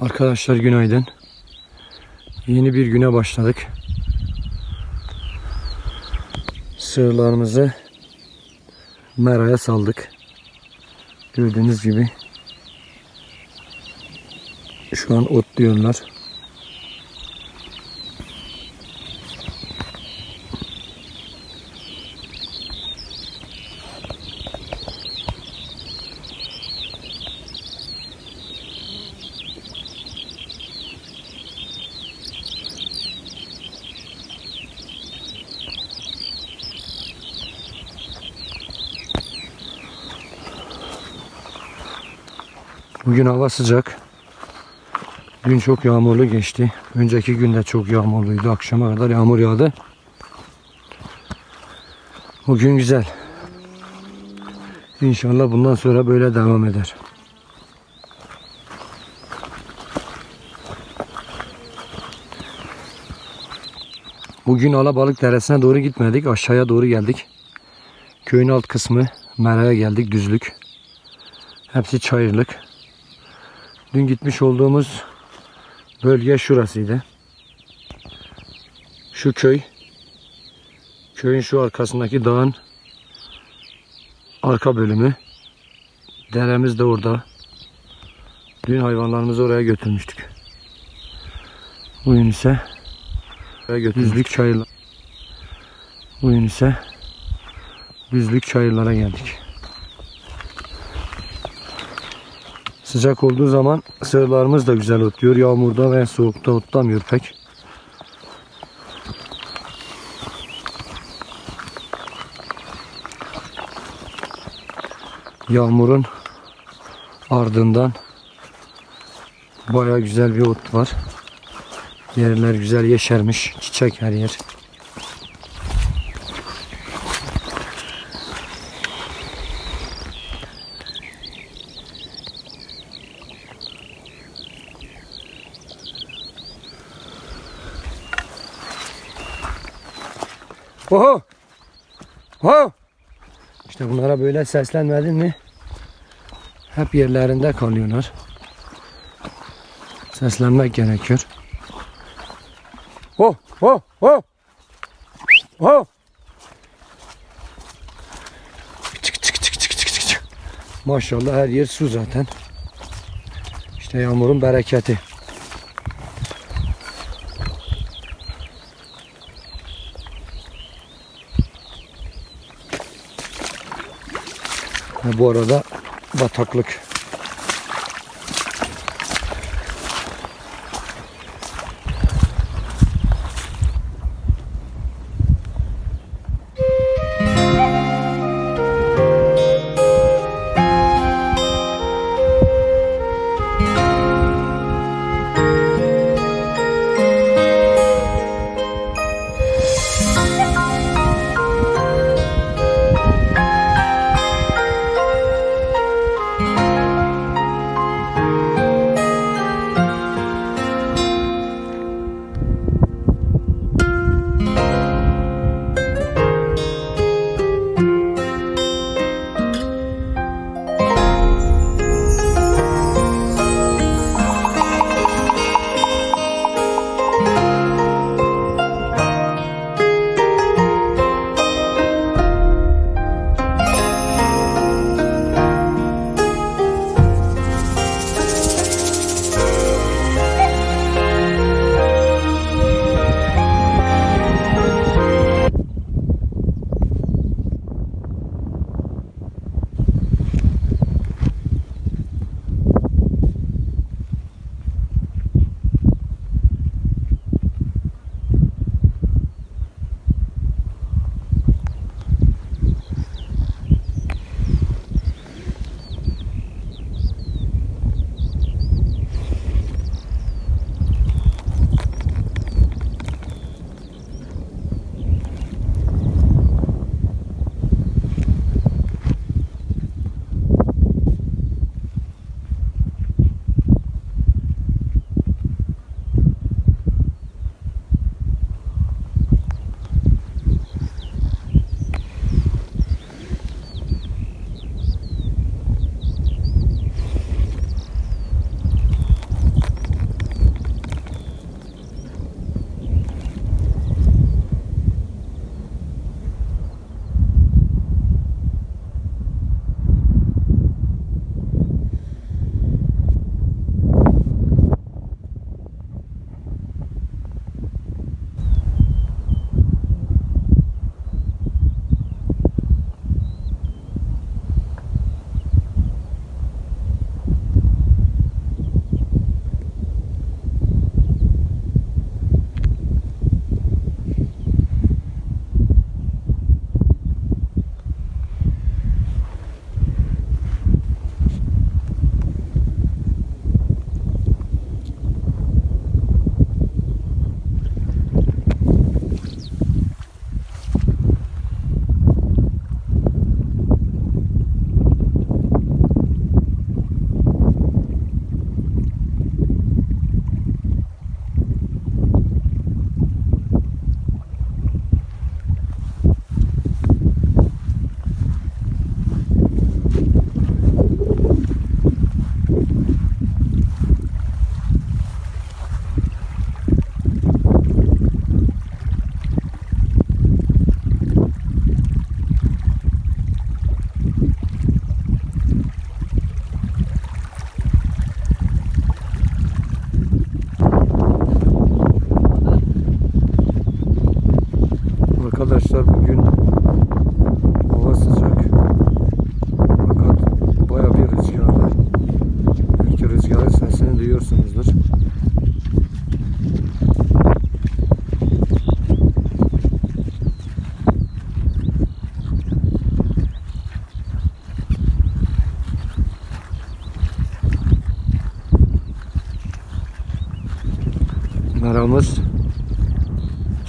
Arkadaşlar günaydın. Yeni bir güne başladık. Sığırlarımızı meraya saldık. Gördüğünüz gibi şu an otluyorlar. Bugün hava sıcak. Dün çok yağmurlu geçti. Önceki gün de çok yağmurluydu. Akşama kadar yağmur yağdı. Bugün güzel. İnşallah bundan sonra böyle devam eder. Bugün Alabalık Deresi'ne doğru gitmedik. Aşağıya doğru geldik. Köyün alt kısmı Mera'ya geldik. Düzlük. Hepsi çayırlık. Dün gitmiş olduğumuz bölge şurasıydı. Şu köy. Köyün şu arkasındaki dağın arka bölümü. Deremiz de orada. Dün hayvanlarımızı oraya götürmüştük. Bugün ise oraya götürdük. Çayırlar. Bugün ise düzlük çayırlara geldik. Sıcak olduğu zaman sığırlarımız da güzel otluyor. Yağmurda ve soğukta otlamıyor pek. Yağmurun ardından baya güzel bir ot var. Yerler güzel yeşermiş. Çiçek her yer. Oho! Oho! İşte bunlara böyle seslenmedin mi? Hep yerlerinde kalıyorlar. Seslenmek gerekiyor. Oh, oh, oh! Oh! Çık çık çık çık çık çık. Maşallah her yer su zaten. İşte yağmurun bereketi. Bu arada bataklık.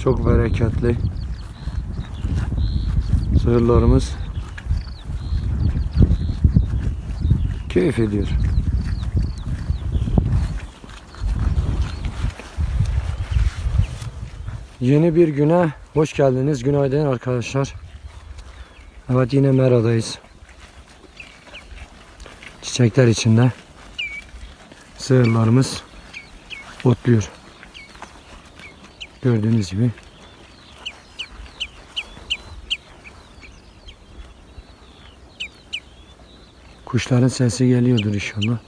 Çok bereketli. Sığırlarımız keyif ediyor. Yeni bir güne hoş geldiniz. Günaydın arkadaşlar. Evet yine meradayız. Çiçekler içinde. Sığırlarımız otluyor. Gördüğünüz gibi. Kuşların sesi geliyordur inşallah.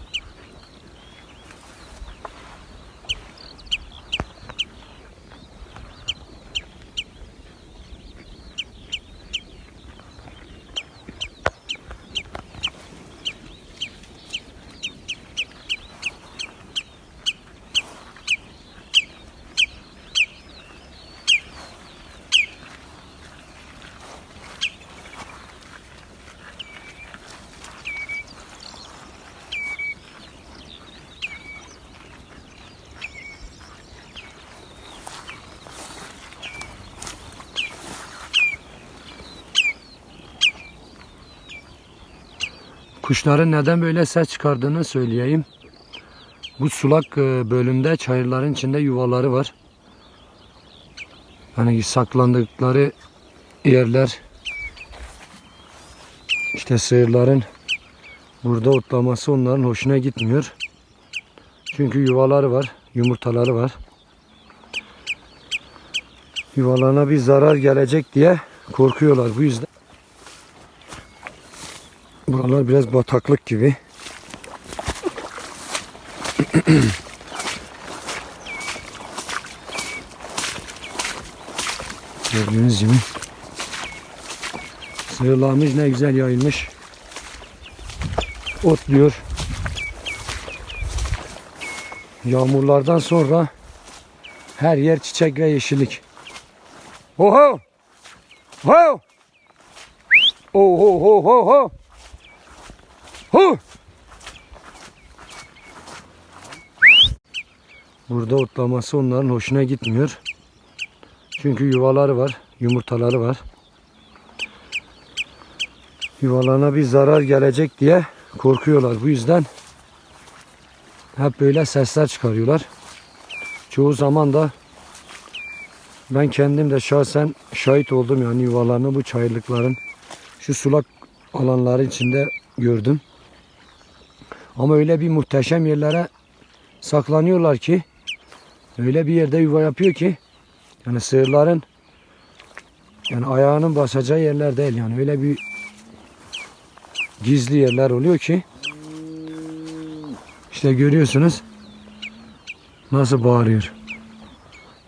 Kuşların neden böyle ses çıkardığını söyleyeyim. Bu sulak e, bölümde çayırların içinde yuvaları var. Hani saklandıkları yerler işte sığırların burada otlaması onların hoşuna gitmiyor. Çünkü yuvaları var, yumurtaları var. Yuvalarına bir zarar gelecek diye korkuyorlar bu yüzden. Buralar biraz bataklık gibi. Gördüğünüz gibi. Sığırlarımız ne güzel yayılmış. Otluyor. Yağmurlardan sonra her yer çiçek ve yeşillik. Oho! Oho! Oho ho ho ho! Burada otlaması onların hoşuna gitmiyor. Çünkü yuvaları var, yumurtaları var. Yuvalarına bir zarar gelecek diye korkuyorlar. Bu yüzden hep böyle sesler çıkarıyorlar. Çoğu zaman da ben kendim de şahsen şahit oldum yani yuvalarını bu çayırlıkların şu sulak alanları içinde gördüm. Ama öyle bir muhteşem yerlere saklanıyorlar ki öyle bir yerde yuva yapıyor ki yani sığırların yani ayağının basacağı yerler değil yani öyle bir gizli yerler oluyor ki işte görüyorsunuz nasıl bağırıyor.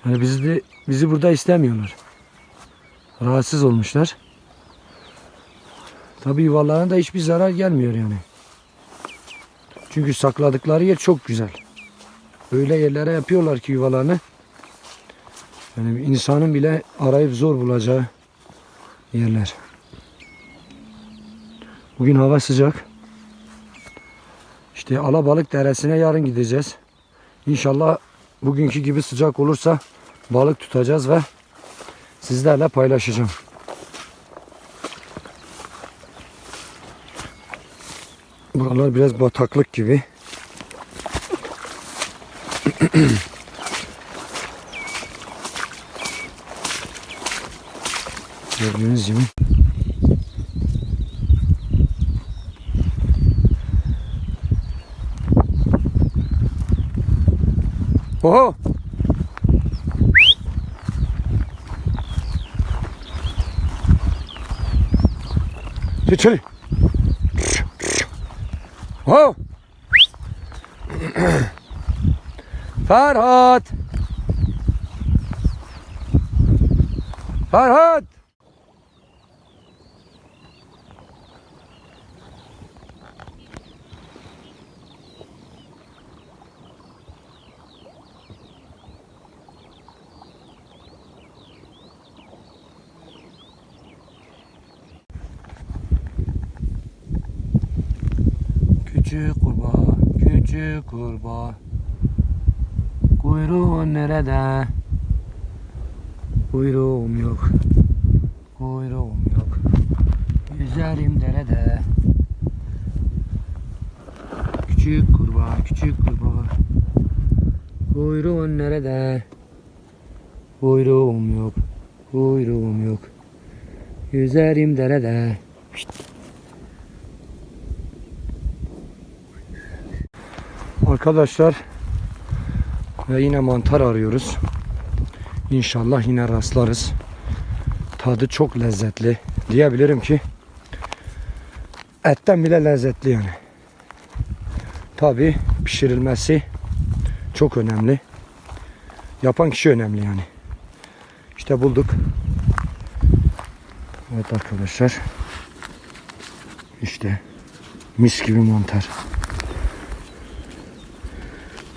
Yani bizi de, bizi burada istemiyorlar. Rahatsız olmuşlar. Tabii yuvalarına da hiçbir zarar gelmiyor yani. Çünkü sakladıkları yer çok güzel. Öyle yerlere yapıyorlar ki yuvalarını. Yani insanın bile arayıp zor bulacağı yerler. Bugün hava sıcak. İşte Alabalık Deresi'ne yarın gideceğiz. İnşallah bugünkü gibi sıcak olursa balık tutacağız ve sizlerle paylaşacağım. Buralar biraz bataklık gibi. Gördüğünüz gibi. Oho! Çekil. Ho! Ferhat! Ferhat! Küçük kurbağa, küçük kurbağa. Kuyruğun nerede? Kuyruğum yok. Kuyruğum yok. Yüzerim derede. Küçük kurbağa, küçük kurbağa. Kuyruğun nerede? Kuyruğum yok. Kuyruğum yok. Yüzerim derede. Şşt. Arkadaşlar ve yine mantar arıyoruz. İnşallah yine rastlarız. Tadı çok lezzetli. Diyebilirim ki etten bile lezzetli yani. Tabi pişirilmesi çok önemli. Yapan kişi önemli yani. İşte bulduk. Evet arkadaşlar. İşte mis gibi mantar.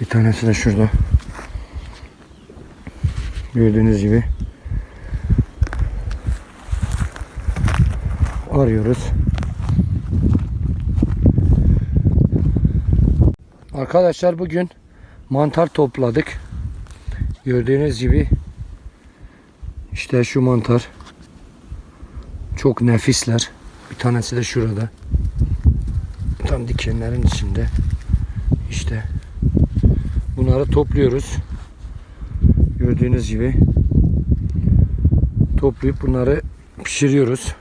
Bir tanesi de şurada. Gördüğünüz gibi. Arıyoruz. Arkadaşlar bugün mantar topladık. Gördüğünüz gibi işte şu mantar çok nefisler. Bir tanesi de şurada. Tam dikenlerin içinde. İşte bunları topluyoruz. Gördüğünüz gibi toplayıp bunları pişiriyoruz.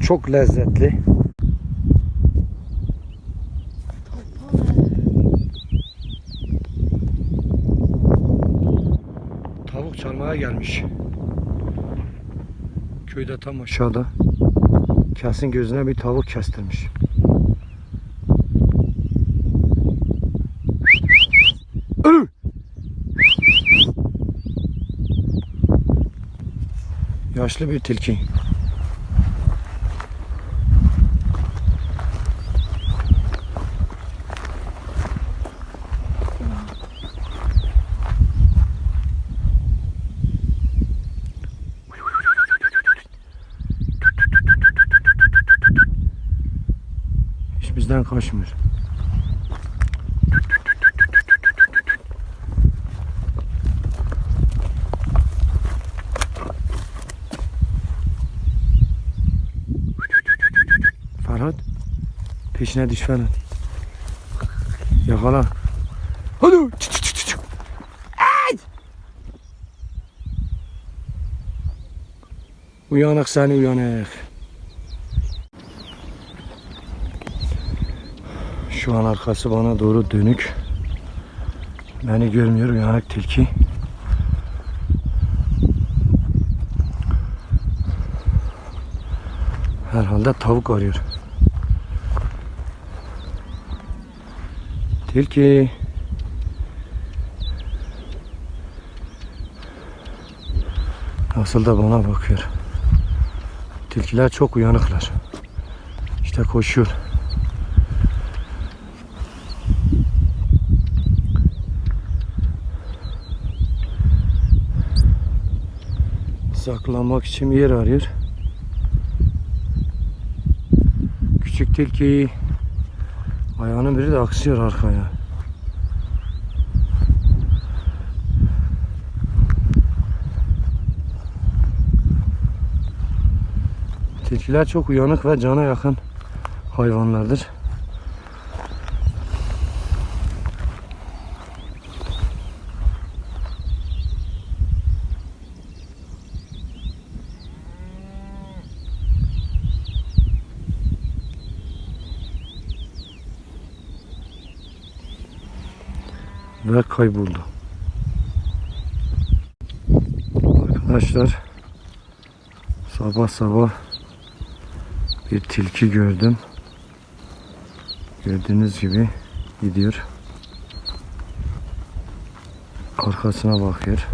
Çok lezzetli. Tavuk çalmaya gelmiş. Köyde tam aşağıda. Kesin gözüne bir tavuk kestirmiş. Yaşlı bir tilki. Hiç bizden kaçmıyor. Ferhat. Peşine düş Ferhat. Yakala. Hadi. Çık, çık, çık, çık. Ay! Uyanık seni uyanık. Şu an arkası bana doğru dönük. Beni görmüyor uyanık tilki. Herhalde tavuk arıyor. Tilki. Nasıl da bana bakıyor. Tilkiler çok uyanıklar. İşte koşuyor. Saklanmak için bir yer arıyor. Küçük tilki ayağının biri de aksıyor arkaya. Tilkiler çok uyanık ve cana yakın hayvanlardır. Ve kayboldu. Arkadaşlar sabah sabah bir tilki gördüm. Gördüğünüz gibi gidiyor. Arkasına bakıyor.